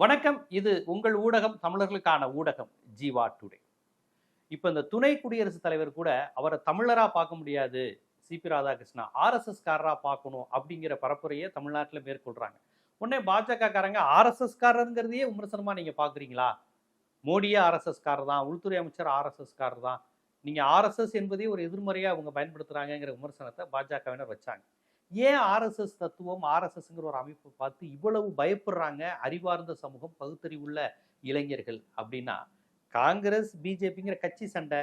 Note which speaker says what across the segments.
Speaker 1: வணக்கம். இது உங்கள் ஊடகம் தமிழர்களுக்கான ஊடகம் ஜீவா டுடே. இப்போ இந்த துணை குடியரசுத் தலைவர் கூட அவரை தமிழராக பார்க்க முடியாது. சிபி ராதாகிருஷ்ணா ஆர்எஸ்எஸ்காரராக பார்க்கணும் அப்படிங்கிற பரப்புரையை தமிழ்நாட்டில் மேற்கொள்கிறாங்க உடனே பாஜக காரங்க ஆர்எஸ்எஸ் காரருங்கிறதையே விமர்சனமா நீங்க பாக்குறீங்களா மோடியே ஆர்எஸ்எஸ் காரர் தான் உள்துறை அமைச்சர் ஆர்எஸ்எஸ் காரர் தான் நீங்கள் ஆர்எஸ்எஸ் என்பதே ஒரு எதிர்மறையாக அவங்க பயன்படுத்துகிறாங்கங்கிற விமர்சனத்தை பாஜகவினர் வச்சாங்க. ஏன் ஆர்எஸ்எஸ் தத்துவம் ஆர்எஸ்எஸ்ங்கிற ஒரு அமைப்பை பார்த்து இவ்வளவு பயப்படுறாங்க அறிவார்ந்த சமூகம் பகுத்தறிவுள்ள இளைஞர்கள் அப்படின்னா காங்கிரஸ் பிஜேபிங்கிற கட்சி சண்டை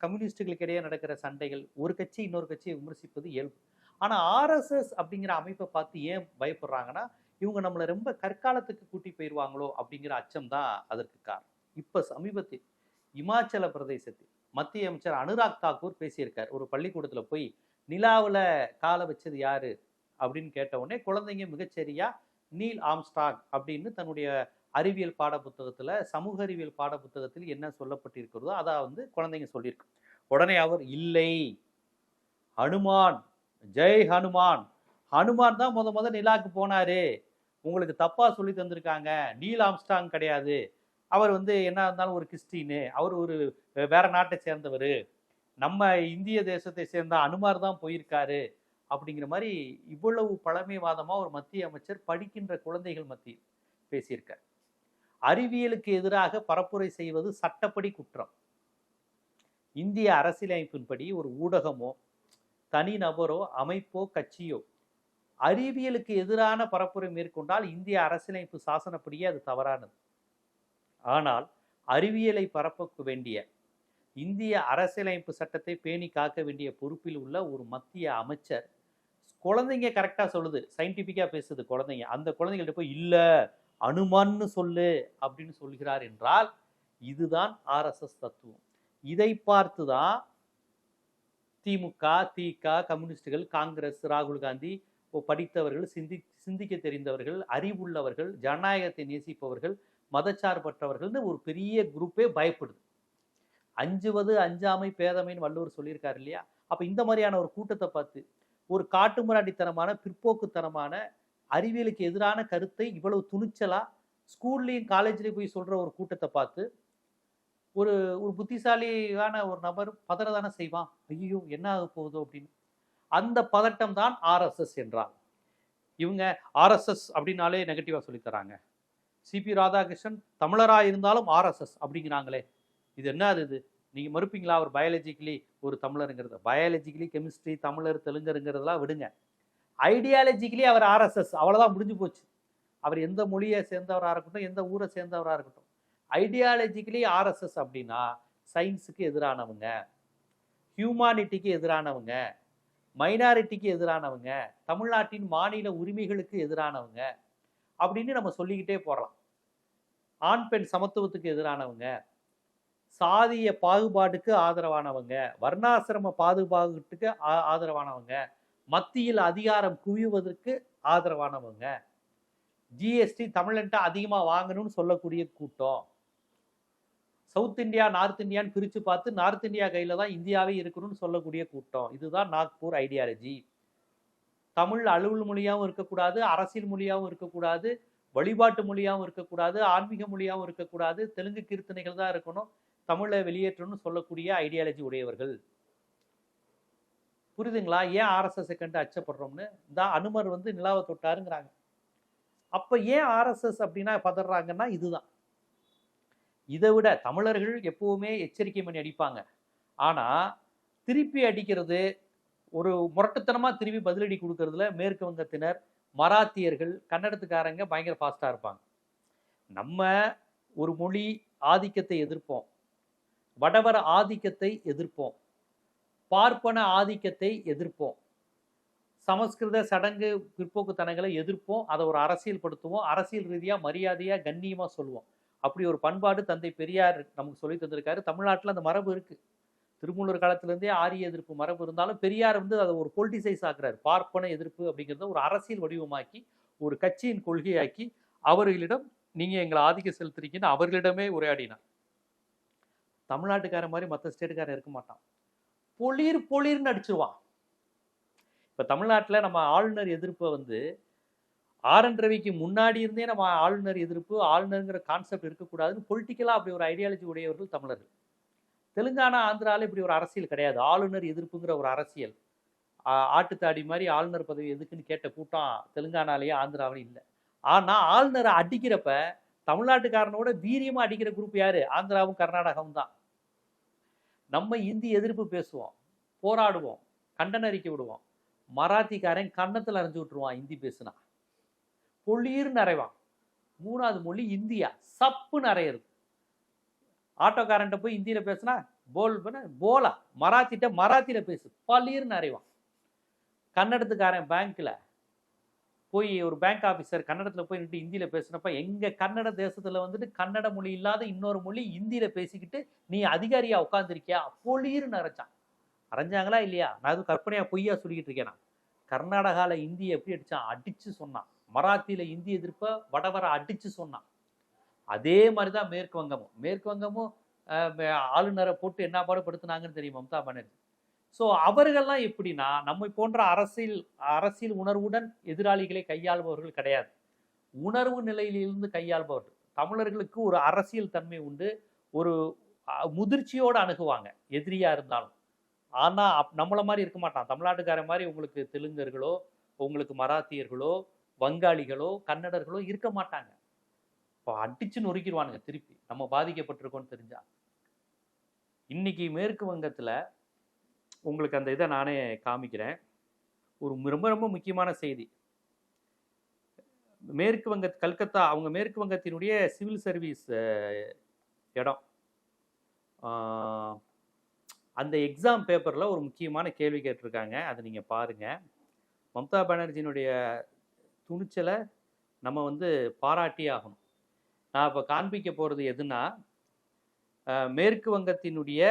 Speaker 1: கம்யூனிஸ்டுகளுக்கு இடையே நடக்கிற சண்டைகள் ஒரு கட்சி இன்னொரு கட்சியை விமர்சிப்பது இயல்பு. ஆனால் ஆர்எஸ்எஸ் அப்படிங்கிற அமைப்பை பார்த்து ஏன் பயப்படுறாங்கன்னா இவங்க நம்மளை ரொம்ப கற்காலத்துக்கு கூட்டி போயிடுவாங்களோ அப்படிங்கிற அச்சம் தான் அதற்கு காரணம். இப்போ சமீபத்தில் இமாச்சல பிரதேசத்தில் மத்திய அமைச்சர் அனுராக் தாக்கூர் பேசியிருக்கார். ஒரு பள்ளிக்கூடத்தில் போய் நிலாவில் காலை வச்சது யாரு? அப்படின்னு கேட்ட உடனே குழந்தைங்க மிகச்சரியா நீல் ஆம்ஸ்டாக் அப்படின்னு தன்னுடைய அறிவியல் பாட புத்தகத்தில் சமூக அறிவியல் பாட புத்தகத்தில் என்ன சொல்லப்பட்டிருக்கிறதோ அதை வந்து குழந்தைங்க சொல்லியிருக்கு உடனே அவர் இல்லை. ஹனுமான் ஜெய் ஹனுமான். ஹனுமான் தான் முத முத நிலாக்கு போனாரு. உங்களுக்கு தப்பாக சொல்லி தந்திருக்காங்க. நீல் ஆம்ஸ்டாங் கிடையாது. அவர் வந்து என்ன இருந்தாலும் ஒரு கிறிஸ்டின்னு அவர் ஒரு வேற நாட்டை சேர்ந்தவர். நம்ம இந்திய தேசத்தை சேர்ந்த அனுமார் தான் போயிருக்காரு அப்படிங்கிற மாதிரி இவ்வளவு பழமைவாதமாக ஒரு மத்திய அமைச்சர் படிக்கின்ற குழந்தைகள் மத்தியில் பேசியிருக்கார். அறிவியலுக்கு எதிராக பரப்புரை செய்வது சட்டப்படி குற்றம். இந்திய அரசியலமைப்பின்படி ஒரு ஊடகமோ தனி நபரோ அமைப்போ கட்சியோ அறிவியலுக்கு எதிரான பரப்புரை மேற்கொண்டால் இந்திய அரசியலமைப்பு சாசனப்படியே அது தவறானது. ஆனால் அறிவியலை பரப்ப வேண்டிய இந்திய அரசியலமைப்பு சட்டத்தை பேணி காக்க வேண்டிய பொறுப்பில் உள்ள ஒரு மத்திய அமைச்சர் குழந்தைங்க கரெக்டாக சொல்லுது. சயின்டிஃபிக்காக பேசுது குழந்தைங்க. அந்த குழந்தைங்கள்ட்ட போய் இல்லை அனுமான்னு சொல்லு அப்படின்னு சொல்கிறார் என்றால் இதுதான் ஆர்எஸ்எஸ் தத்துவம். இதை பார்த்து தான் திமுக திக கம்யூனிஸ்டுகள் காங்கிரஸ் ராகுல் காந்தி படித்தவர்கள் சிந்தி சிந்திக்க தெரிந்தவர்கள் அறிவுள்ளவர்கள் ஜனநாயகத்தை நேசிப்பவர்கள் மதச்சார்பற்றவர்கள்னு ஒரு பெரிய குரூப்பே பயப்படுது. அஞ்சுவது அஞ்சாமை பேதமைன்னு வள்ளுவர் சொல்லியிருக்காரு இல்லையா? அப்போ இந்த மாதிரியான ஒரு கூட்டத்தை பார்த்து ஒரு காட்டுமிராண்டித்தனமான பிற்போக்குத்தனமான அறிவியலுக்கு எதிரான கருத்தை இவ்வளவு துணிச்சலாக ஸ்கூல்லையும் காலேஜ்லேயும் போய் சொல்கிற ஒரு கூட்டத்தை பார்த்து ஒரு ஒரு புத்திசாலியான ஒரு நபர் பதற தானே செய்வான்? ஐயோ என்ன ஆக போகுதோ அப்படின்னு. அந்த பதட்டம் தான் ஆர்எஸ்எஸ் என்றார். இவங்க ஆர்எஸ்எஸ் அப்படின்னாலே நெகட்டிவாக சொல்லித்தராங்க. சிபி ராதாகிருஷ்ணன் தமிழராக இருந்தாலும் ஆர்எஸ்எஸ் அப்படிங்கிறாங்களே. இது என்ன அது இது? நீங்கள் மறுப்பீங்களா? அவர் பயாலஜிக்கலி ஒரு தமிழருங்கிறத. பயாலஜிக்கலி கெமிஸ்ட்ரி தமிழர் தெலுங்கருங்கிறதெல்லாம் விடுங்க. ஐடியாலஜிக்கலி அவர் ஆர்எஸ்எஸ் அவ்வளோதான் முடிஞ்சு போச்சு. அவர் எந்த மொழியை சேர்ந்தவராக இருக்கட்டும் எந்த ஊரை சேர்ந்தவராக இருக்கட்டும். ஐடியாலஜிக்கலி ஆர்எஸ்எஸ் அப்படின்னா சயின்ஸுக்கு எதிரானவங்க ஹியூமானிட்டிக்கு எதிரானவங்க மைனாரிட்டிக்கு எதிரானவங்க தமிழ்நாட்டின் மாநில உரிமைகளுக்கு எதிரானவங்க அப்படின்னு நம்ம சொல்லிக்கிட்டே போகலாம் ஆண் பெண் சமத்துவத்துக்கு எதிரானவங்க சாதிய பாகுபாட்டுக்கு ஆதரவானவங்க வர்ணாசிரம பாதுகாட்டுக்கு ஆதரவானவங்க மத்தியில் அதிகாரம் குவிவதற்கு ஆதரவானவங்க. ஜிஎஸ்டி தமிழன்ட்ட அதிகமாக வாங்கணும்னு சொல்லக்கூடிய கூட்டம். சவுத் இந்தியா நார்த் இந்தியான்னு பிரித்து பார்த்து நார்த் இந்தியா கையில் தான் இந்தியாவே இருக்கணும்னு சொல்லக்கூடிய கூட்டம். இதுதான் நாக்பூர் ஐடியாலஜி. தமிழ் அலுவல் மொழியாகவும் இருக்கக்கூடாது அரசியல் மொழியாகவும் இருக்கக்கூடாது வழிபாட்டு மொழியாகவும் இருக்கக்கூடாது ஆன்மீக மொழியாகவும் இருக்கக்கூடாது தெலுங்கு கீர்த்தனைகள் தான் இருக்கணும். தமிழை வெளியேற்றணும்னு சொல்லக்கூடிய ஐடியாலஜி உடையவர்கள். புரியுதுங்களா? ஏன் ஆர்எஸ்எஸ் கண்டு அச்சப்படுறோம்னு? இந்த அனுமர் வந்து நிலாவை தொட்டாருங்கிறாங்க. அப்போ ஏன் ஆர்எஸ்எஸ் அப்படின்னா பதறாங்கன்னா இதுதான். இதை விட தமிழர்கள் எப்பவுமே எச்சரிக்கை பண்ணி அடிப்பாங்க. ஆனால் திருப்பி அடிக்கிறது ஒரு முரட்டுத்தனமாக திருப்பி பதிலடி கொடுக்கறதுல மேற்கு வங்கத்தினர் மராத்தியர்கள் கன்னடத்துக்காரங்க பயங்கர ஃபாஸ்ட்டாக இருப்பாங்க. நம்ம ஒரு மொழி ஆதிக்கத்தை எதிர்ப்போம். வடவர ஆதிக்கத்தை எதிர்ப்போம். பார்ப்பன ஆதிக்கத்தை எதிர்ப்போம். சமஸ்கிருத சடங்கு பிற்போக்குத்தனங்களை எதிர்ப்போம். அதை ஒரு அரசியல் படுத்துவோம். அரசியல் ரீதியாக மரியாதையாக கண்ணியமாக சொல்லுவோம் அப்படி ஒரு பண்பாடு தந்தை பெரியார் நமக்கு சொல்லி தந்திருக்காரு. தமிழ்நாட்டில் அந்த மரபு இருக்குது திருமூலர் காலத்திலேருந்தே ஆரிய எதிர்ப்பு மரபு இருந்தாலும் பெரியார் வந்து அதை ஒரு பொலிட்டிசைஸ் ஆக்குறாரு. பார்ப்பன எதிர்ப்பு அப்படிங்கிறத ஒரு அரசியல் வடிவமாக்கி ஒரு கட்சியின் கொள்கையாக்கி அவர்களிடம் நீங்கள் எங்களை ஆதிக்கம் செலுத்துறீங்கன்னு அவர்களிடமே உரையாடினார். தமிழ்நாட்டுக்காரன் மாதிரி மற்ற ஸ்டேட்டுக்காரன் இருக்க மாட்டான். பொளிர் பொளிர்னு அடிச்சிருவான். இப்போ தமிழ்நாட்டில் நம்ம ஆளுநர் எதிர்ப்பை வந்து ஆர் என் ரவிக்கு முன்னாடி இருந்தே நம்ம ஆளுநர் எதிர்ப்பு ஆளுநருங்கிற கான்செப்ட் இருக்கக்கூடாதுன்னு பொலிட்டிக்கலாக அப்படி ஒரு ஐடியாலஜி உடையவர்கள் தமிழர்கள். தெலுங்கானா ஆந்திராவில் இப்படி ஒரு அரசியல் கிடையாது. ஆளுநர் எதிர்ப்புங்கிற ஒரு அரசியல். ஆட்டுத்தாடி மாதிரி ஆளுநர் பதவி எதுக்குன்னு கேட்ட கூட்டம் தெலுங்கானாலேயே ஆந்திராவிலையும் இல்லை. ஆனால் ஆளுநரை அடிக்கிறப்ப தமிழ்நாட்டுக்காரனோட வீரியமாக அடிக்கிற குரூப் யார்? ஆந்திராவும் கர்நாடகாவும் தான். நம்ம இந்தி எதிர்ப்பு பேசுவோம் போராடுவோம் கண்டன அறிக்கை விடுவோம். மராத்திக்காரன் கன்னத்தில் அரைஞ்சு விட்டுருவான் இந்தி பேசுனா. பொள்ளீர்னு அரைவான் மூணாவது மொழி இந்தியா சப்புன்னு அரையிறது. ஆட்டோக்காரன்ட்ட போய் இந்தியில் பேசுனா போல் பண்ண போலா மராத்திட்ட மராத்தியில பேசு பளீர்னு அரைவான். கன்னடத்துக்காரன் பேங்க்கில் போய் ஒரு பேங்க் ஆஃபீஸர் கன்னடத்துல போய் நின்று ஹிந்தியில் பேசினப்ப எங்கள் கன்னட தேசத்துல வந்துட்டு கன்னட மொழி இல்லாத இன்னொரு மொழி ஹிந்தியில் பேசிக்கிட்டு நீ அதிகாரியா உட்காந்துருக்கியா பொளீர்னு அரைச்சான். அரைஞ்சாங்களா இல்லையா? நான் அது கற்பனையா பொய்யா சொல்லிக்கிட்டு இருக்கேன்? நான் கர்நாடகால இந்தியை எப்படி அடிச்சான்? அடிச்சு சொன்னான். மராத்தியில இந்தி எதிர்ப்ப வடவர அடிச்சு சொன்னான். அதே மாதிரி தான் மேற்கு வங்கமும். மேற்கு வங்கமும் ஆளுநரை போட்டு என்ன பாடுபடுத்துனாங்கன்னு தெரியும் மம்தா பானர்ஜி? ஸோ அவர்கள்லாம் எப்படின்னா நம்மை போன்ற அரசியல் அரசியல் உணர்வுடன் எதிராளிகளை கையாள்பவர்கள் கிடையாது. உணர்வு நிலையிலிருந்து கையாள்பவர்கள். தமிழர்களுக்கு ஒரு அரசியல் தன்மை உண்டு. ஒரு முதிர்ச்சியோடு அணுகுவாங்க எதிரியா இருந்தாலும். ஆனா அப்- நம்மள மாதிரி இருக்க மாட்டான். தமிழ்நாட்டுக்கார மாதிரி உங்களுக்கு தெலுங்கர்களோ உங்களுக்கு மராத்தியர்களோ வங்காளிகளோ கன்னடர்களோ இருக்க மாட்டாங்க. இப்போ அடிச்சு நொறுக்கிடுவானுங்க திருப்பி. நம்ம பாதிக்கப்பட்டிருக்கோம்னு தெரிஞ்சா. இன்னைக்கு மேற்கு வங்கத்துல உங்களுக்கு அந்த இதை நானே காமிக்கிறேன். ஒரு ரொம்ப ரொம்ப முக்கியமான செய்தி. மேற்கு வங்க கல்கத்தா அவங்க மேற்கு வங்கத்தினுடைய சிவில் சர்வீஸ் இடம். அந்த எக்ஸாம் பேப்பரில் ஒரு முக்கியமான கேள்வி கேட்டிருக்காங்க. அதை நீங்கள் பாருங்கள் மம்தா பானர்ஜியினுடைய துணிச்சலை நம்ம வந்து பாராட்டியே ஆகணும். நான் இப்போ காண்பிக்க போகிறது எதுனா மேற்கு வங்கத்தினுடைய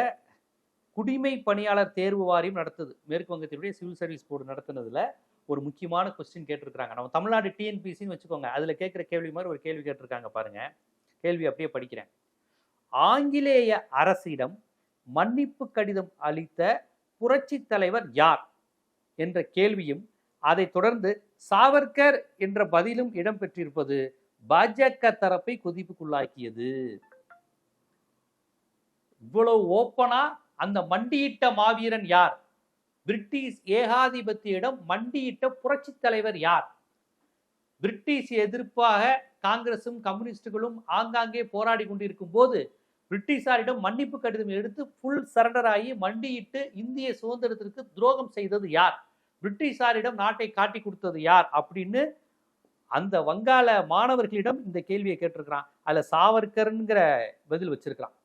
Speaker 1: குடிமை பணியாளர் தேர்வு வாரியம் நடத்துது. மேற்கு வங்கத்தினுடைய சிவில் சர்வீஸ் போர்டு நடத்துனதுல ஒரு முக்கியமான கொஸ்டின் கேட்டிருக்காங்க நம்ம தமிழ்நாடு டிஎன்பிசின்னு வச்சுக்கோங்க. அதில் கேட்குற கேள்வி மாதிரி ஒரு கேள்வி கேட்டிருக்காங்க பாருங்க. கேள்வி அப்படியே படிக்கிறேன். ஆங்கிலேய அரசிடம் மன்னிப்பு கடிதம் அளித்த புரட்சி தலைவர் யார்? என்ற கேள்வியும் அதை தொடர்ந்து சாவர்கர் என்ற பதிலும் இடம்பெற்றிருப்பது பாஜக தரப்பை கொதிப்புக்குள்ளாக்கியது. இவ்வளவு ஓப்பனா அந்த மண்டியிட்ட மாவீரன் யார்? பிரிட்டிஷ் ஏகாதிபத்தியிடம் மண்டியிட்ட புரட்சி தலைவர் யார்? பிரிட்டிஷ் எதிர்ப்பாக காங்கிரசும் கம்யூனிஸ்டுகளும் ஆங்காங்கே போராடி கொண்டிருக்கும் போது பிரிட்டிஷாரிடம் மன்னிப்பு கடிதம் எடுத்து ஃபுல் சரண்டர் ஆகி மண்டியிட்டு இந்திய சுதந்திரத்திற்கு துரோகம் செய்தது யார்? பிரிட்டிஷாரிடம் நாட்டை காட்டி கொடுத்தது யார்? அப்படின்னு அந்த வங்காள மாணவர்களிடம் இந்த கேள்வியை கேட்டிருக்கிறான். அதில் சாவர்கர்ங்கிற பதில் வச்சிருக்கிறான்.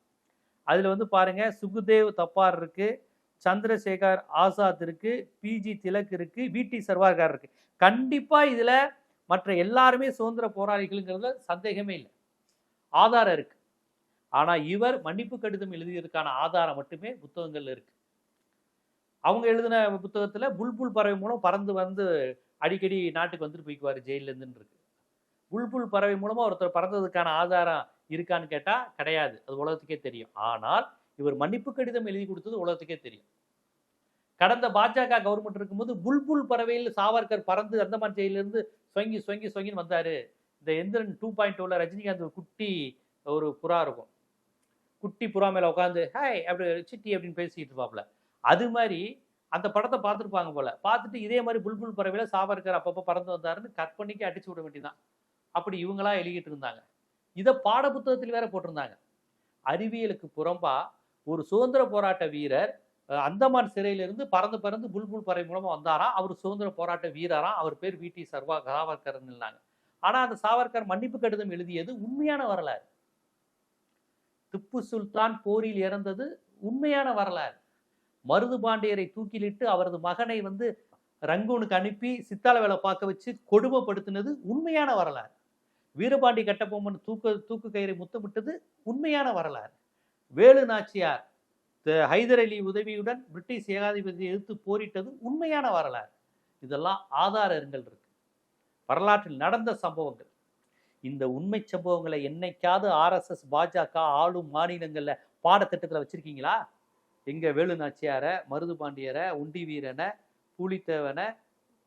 Speaker 1: அதில் வந்து பாருங்கள் சுகுதேவ் தப்பார் இருக்குது சந்திரசேகர் ஆசாத் இருக்குது பிஜி திலக் இருக்குது விடி சர்வார்கார் இருக்குது கண்டிப்பாக இதில் மற்ற எல்லாருமே சுதந்திர போராளிகள்ங்கிறதுல சந்தேகமே இல்லை. ஆதாரம் இருக்குது ஆனால் இவர் மன்னிப்பு கடிதம் எழுதியதற்கான ஆதாரம் மட்டுமே புத்தகங்களில் இருக்குது அவங்க எழுதின புத்தகத்தில் புல்புல் பறவை மூலம் பறந்து வந்து அடிக்கடி நாட்டுக்கு வந்துட்டு போய்க்குவார் ஜெயிலேருந்துன்னு இருக்கு. புல்புல் பறவை மூலமாக ஒருத்தர் பறந்ததுக்கான ஆதாரம் இருக்கான்னு கேட்டா கிடையாது. அது உலகத்துக்கே தெரியும். ஆனால் இவர் மன்னிப்பு கடிதம் எழுதி கொடுத்தது உலகத்துக்கே தெரியும். கடந்த பாஜக கவர்மெண்ட் இருக்கும்போது புல்புல் பறவையில் சாவர்கர் பறந்து அந்தமான் செயலிருந்து சொங்கி சொங்கி சொங்கின்னு வந்தாரு. இந்த எந்திரன் டூ பாயிண்ட் டூல ரஜினிகாந்த் ஒரு குட்டி ஒரு புறா இருக்கும். குட்டி புறா மேல உட்காந்து ஹாய் அப்படி சிட்டி அப்படின்னு பேசிட்டு இருப்பாப்ல. அது மாதிரி அந்த படத்தை பார்த்துருப்பாங்க போல. பார்த்துட்டு இதே மாதிரி புல்புல் பறவையில் சாவர்கர் அப்பப்போ பறந்து வந்தாருன்னு கற்பனைக்கு அடிச்சு விட வேண்டியதான் அப்படி இவங்களா எழுதிட்டு இருந்தாங்க. இதை பாடப்புத்தகத்தில் வேற போட்டிருந்தாங்க. அறிவியலுக்கு புறம்பா ஒரு சுதந்திர போராட்ட வீரர் அந்தமான் சிறையிலிருந்து பறந்து பறந்து புல்புல் பறை மூலமா வந்தாராம் அவர் சுதந்திர போராட்ட வீரராம் அவர் பேர் வி. டி. சர்வா சாவர்கர்னு இருந்தாங்க ஆனா அந்த சாவர்கர் மன்னிப்பு கடிதம் எழுதியது உண்மையான வரலாறு. திப்பு சுல்தான் போரில் இறந்தது உண்மையான வரலாறு. மருது பாண்டியரை தூக்கிலிட்டு அவரது மகனை வந்து ரங்கூனுக்கு அனுப்பி சித்தால வேலை பார்க்க வச்சு கொடுமைப்படுத்தினது உண்மையான வரலாறு. வீரபாண்டி கட்டபொம்மன் தூக்கு தூக்கு கயிறை முத்தமிட்டது உண்மையான வரலாறு. வேலு நாச்சியார் த- ஹைதர் அலி உதவியுடன் பிரிட்டிஷ் ஏகாதிபதியை எதிர்த்து போரிட்டது உண்மையான வரலாறு. இதெல்லாம் ஆதாரங்கள் இருக்கு. வரலாற்றில் நடந்த சம்பவங்கள். இந்த உண்மை சம்பவங்களை என்னைக்காவது ஆர்எஸ்எஸ் பாஜக ஆளும் மாநிலங்களில் பாடத்திட்டத்தில் வச்சுருக்கீங்களா? எங்கள் வேலு நாச்சியாரை மருது பாண்டியரை உண்டி வீரனை பூலித்தேவனை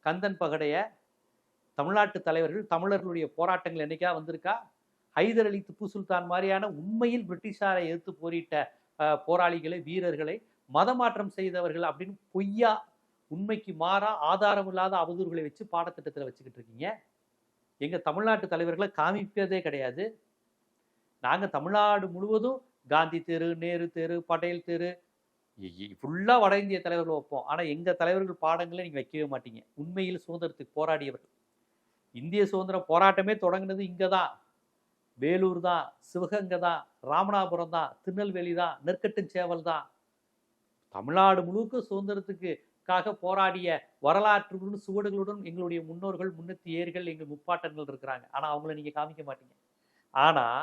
Speaker 1: கந்தன் பகடையை தமிழ்நாட்டு தலைவர்கள் தமிழர்களுடைய போராட்டங்கள் என்னைக்கா வந்திருக்கா? ஹைதர் அலி திப்பு சுல்தான் மாதிரியான உண்மையில் பிரிட்டிஷாரை எதிர்த்து போரிட்ட போராளிகளை வீரர்களை மதமாற்றம் செய்தவர்கள் அப்படின்னு பொய்யா உண்மைக்கு மாறா ஆதாரம் இல்லாத அவதூறுகளை வச்சு பாடத்திட்டத்தில் வச்சுக்கிட்டு இருக்கீங்க. எங்கள் தமிழ்நாட்டு தலைவர்களை காமிப்பதே கிடையாது. நாங்கள் தமிழ்நாடு முழுவதும் காந்தி தெரு நேரு தெரு பட்டேல் தெரு ஃபுல்லாக வட இந்திய தலைவர்கள் வைப்போம். ஆனால் எங்கள் தலைவர்கள் பாடங்களே நீங்கள் வைக்கவே மாட்டீங்க. உண்மையில் சுதந்திரத்துக்கு போராடியவர்கள் இந்திய சுதந்திர போராட்டமே தொடங்கினது இங்கே தான் வேலூர் தான் சிவகங்கை தான் ராமநாதபுரம் தான் திருநெல்வேலி தான் நெற்கட்டுஞ்சேவல் தான். தமிழ்நாடு முழுக்க சுதந்திரத்துக்குக்காக போராடிய வரலாற்றுடன் சுவடுகளுடன் எங்களுடைய முன்னோர்கள் முன்னத்தி ஏர்கள் எங்கள் முப்பாட்டங்கள் இருக்கிறாங்க. ஆனால் அவங்கள நீங்கள் காமிக்க மாட்டீங்க. ஆனால்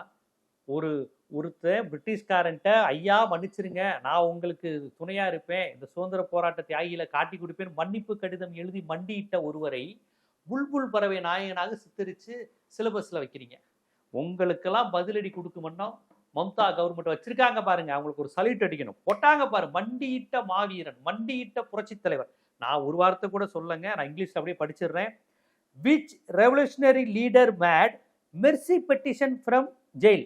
Speaker 1: ஒரு ஒருத்தன் பிரிட்டிஷ்காரன்ட்ட ஐயா மன்னிச்சிருங்க. நான் உங்களுக்கு துணையாக இருப்பேன். இந்த சுதந்திர போராட்ட தியாகிகளை காட்டி கொடுப்பேன். மன்னிப்பு கடிதம் எழுதி மண்டியிட்ட ஒருவரை புல்புல் பறவை நாயகனாக சித்தரித்து சிலபஸில் வைக்கிறீங்க. உங்களுக்கெல்லாம் பதிலடி கொடுக்குமன்னா மம்தா கவர்மெண்ட் வச்சிருக்காங்க பாருங்க. அவங்களுக்கு ஒரு சல்யூட் அடிக்கணும். போட்டாங்க பாரு மண்டியிட்ட மாவீரன் மண்டியிட்ட புரட்சி தலைவர். நான் ஒரு வார்த்தை கூட சொல்லுங்க நான் இங்கிலீஷ்ல அப்படியே படிச்சிடுறேன். Which revolutionary leader made mercy petition from jail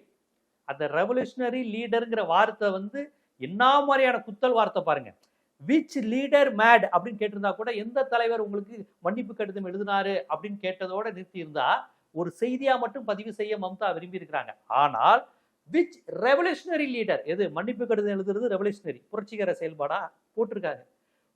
Speaker 1: அந்த ரெவல்யூஷனரி லீடருங்கிற வார்த்தை வந்து என்ன மாதிரியான குத்தல் வார்த்தை பாருங்க. விச் லீடர் மேட் அப்படின்னு கேட்டிருந்தா கூட எந்த தலைவர் உங்களுக்கு மன்னிப்பு கடிதம் எழுதினாரு அப்படின்னு கேட்டதோட நிறுத்தி இருந்தா ஒரு செய்தியா மட்டும் பதிவு செய்ய மம்தா விரும்பி இருக்கிறாங்க. ஆனால் விச் ரெவல்யூஷனரி லீடர் எது? மன்னிப்பு கடிதம் எழுதுறது ரெவல்யூஷனரி புரட்சிகர செயல்பாடா? போட்டிருக்காங்க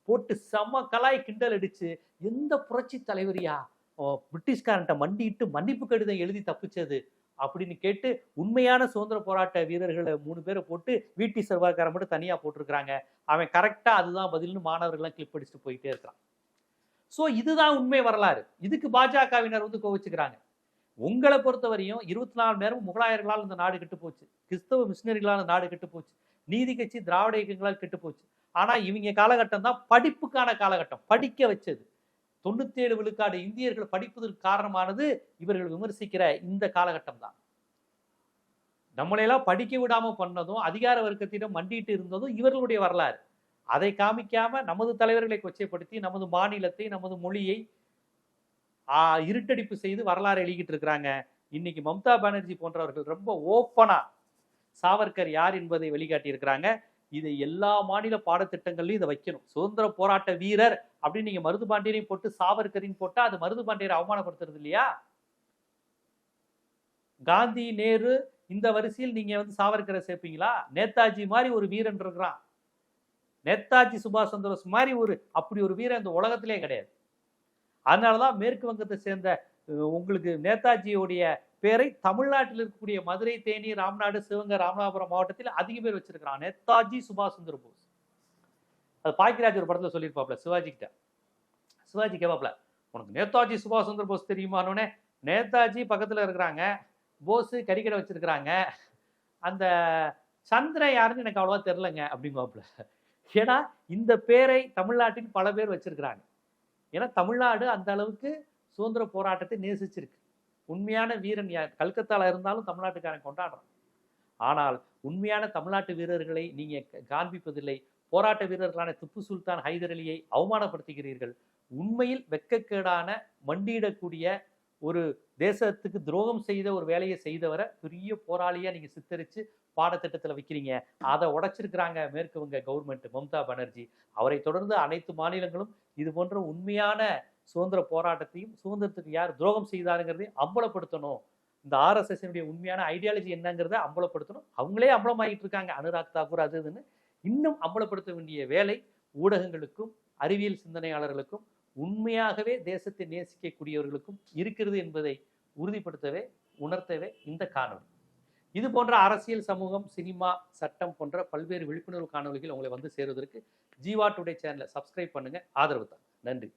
Speaker 1: போட்டு செம்ம கலாய் கிண்டல் அடிச்சு எந்த புரட்சி தலைவரியா? ஓ, பிரிட்டிஷ்காரன்ட்ட மண்டிட்டு மன்னிப்பு கடிதம் எழுதி தப்பிச்சது. அப்படின்னு கேட்டு உண்மையான சுதந்திர போராட்ட வீரர்களை மூணு பேரை போட்டு வீட்டி சர்வாக்காரன் மட்டும் தனியாக போட்டிருக்கிறாங்க. அவன் கரெக்டாக அதுதான் பதில்னு மாணவர்கள்லாம் கிளிப் அடிச்சுட்டு போயிட்டே இருக்கிறான். ஸோ இதுதான் உண்மை வரலாறு. இதுக்கு பாஜகவினர் வந்து கோவிச்சுக்கிறாங்க. உங்களை பொறுத்தவரையும் இருபத்தி நாலு நேரம் முகலாயர்களால் இந்த நாடு கெட்டு போச்சு. கிறிஸ்தவ மிஷினரிகளால் நாடு கெட்டு போச்சு. நீதி கட்சி திராவிட இயக்கங்களால் கெட்டு போச்சு. ஆனால் இவங்க காலகட்டம் தான் படிப்புக்கான காலகட்டம். படிக்க வச்சது. தொண்ணூத்தேழு விழுக்காடு இந்தியர்கள் படிப்பதற்கு காரணமானது இவர்கள் விமர்சிக்கிற இந்த காலகட்டம் தான் நம்மளையெல்லாம் படிக்க விடாம பண்ணதும் அதிகார வர்க்கத்திடம் மண்டிட்டு இருந்ததும் இவர்களுடைய வரலாறு. அதை காமிக்காம நமது தலைவர்களை கொச்சைப்படுத்தி நமது மாநிலத்தை நமது மொழியை இருட்டடிப்பு செய்து வரலாறு எழுதிட்டு இருக்கிறாங்க. இன்னைக்கு மம்தா பானர்ஜி போன்றவர்கள் ரொம்ப ஓப்பனா சாவர்கர் யார் என்பதை வெளிக்காட்டி இருக்கிறாங்க இதை எல்லா மாநில பாடத்திட்டங்கள்லையும் இதை வைக்கணும். சுதந்திர போராட்ட வீரர் அப்படின்னு நீங்க மருது பாண்டியனையும் போட்டு சாவர்கரின் போட்டா அது மருது பாண்டியரை அவமானப்படுத்துறது இல்லையா? காந்தி நேரு இந்த வரிசையில் நீங்க வந்து சாவர்கரை சேர்ப்பீங்களா? நேதாஜி மாதிரி ஒரு வீரன் இருக்கிறான். நேதாஜி சுபாஷ் சந்திரபோஸ் மாதிரி ஒரு அப்படி ஒரு வீரன் இந்த உலகத்திலே கிடையாது. அதனாலதான் மேற்கு வங்கத்தை சேர்ந்த உங்களுக்கு நேதாஜியுடைய பேரை தமிழ்நாட்டில் இருக்கக்கூடிய மதுரை தேனி ராம்நாடு சிவங்க ராமநாதபுரம் மாவட்டத்தில் அதிக பேர் வச்சிருக்கிறான். நேதாஜி சுபாஷ் சந்திர போஸ். அது பாக்கியராஜ் ஒரு படத்தில் சொல்லியிருப்பாப்ல சிவாஜி கிட்ட சிவாஜி கேட்பாப்ல உனக்கு நேதாஜி சுபாஷ் சந்திர போஸ் தெரியுமானோடனே நேதாஜி பக்கத்தில் இருக்கிறாங்க போஸு கறிக்கடை வச்சிருக்கிறாங்க. அந்த சந்திரன் யாருன்னு எனக்கு அவ்வளவா தெரிலங்க அப்படிங்குவாப்புல ஏன்னா இந்த பேரை தமிழ்நாட்டின் பல பேர் வச்சிருக்கிறாங்க. ஏன்னா தமிழ்நாடு அந்த அளவுக்கு சுதந்திர போராட்டத்தை நேசிச்சிருக்கு. உண்மையான வீரன் யார் கல்கத்தாவில் இருந்தாலும் தமிழ்நாட்டுக்காரன் கொண்டாடுறான். ஆனால் உண்மையான தமிழ்நாட்டு வீரர்களை நீங்கள் க- காண்பிப்பதில்லை. போராட்ட வீரர்களான திப்பு சுல்தான் ஹைதர் அலியை அவமானப்படுத்துகிறீர்கள். உண்மையில் வெட்கக்கேடான மண்டியிடக்கூடிய ஒரு தேசத்துக்கு துரோகம் செய்த ஒரு வேலையை செய்தவரை பெரிய போராளியாக நீங்கள் சித்தரித்து பாடத்திட்டத்தில் வைக்கிறீங்க. அதை உடைச்சிருக்கிறாங்க மேற்கு வங்க கவர்மெண்ட் மம்தா பானர்ஜி. அவரை தொடர்ந்து அனைத்து மாநிலங்களும் இது போன்ற உண்மையான சுதந்திர போராட்டத்தையும் சுதந்திரத்துக்கு யார் துரோகம் செய்தாருங்கிறதையும் அம்பலப்படுத்தணும். இந்த ஆர்எஸ்எஸ்னுடைய உண்மையான ஐடியாலஜி என்னங்கிறத அம்பலப்படுத்தணும். அவங்களே அம்பலமாகிட்டு இருக்காங்க அனுராக் தாக்கூர் அது இதுன்னு. இன்னும் அம்பலப்படுத்த வேண்டிய வேலை ஊடகங்களுக்கும் அறிவியல் சிந்தனையாளர்களுக்கும் உண்மையாகவே தேசத்தை நேசிக்கக்கூடியவர்களுக்கும் இருக்கிறது என்பதை உறுதிப்படுத்தவே உணர்த்தவே இந்த காணொலி இது போன்ற அரசியல் சமூகம் சினிமா சட்டம் போன்ற பல்வேறு விழிப்புணர்வு காணொலிகள் உங்களை வந்து சேருவதற்கு ஜீவா டுடே சேனலை சப்ஸ்கிரைப் பண்ணுங்க. ஆதரவு தான். நன்றி.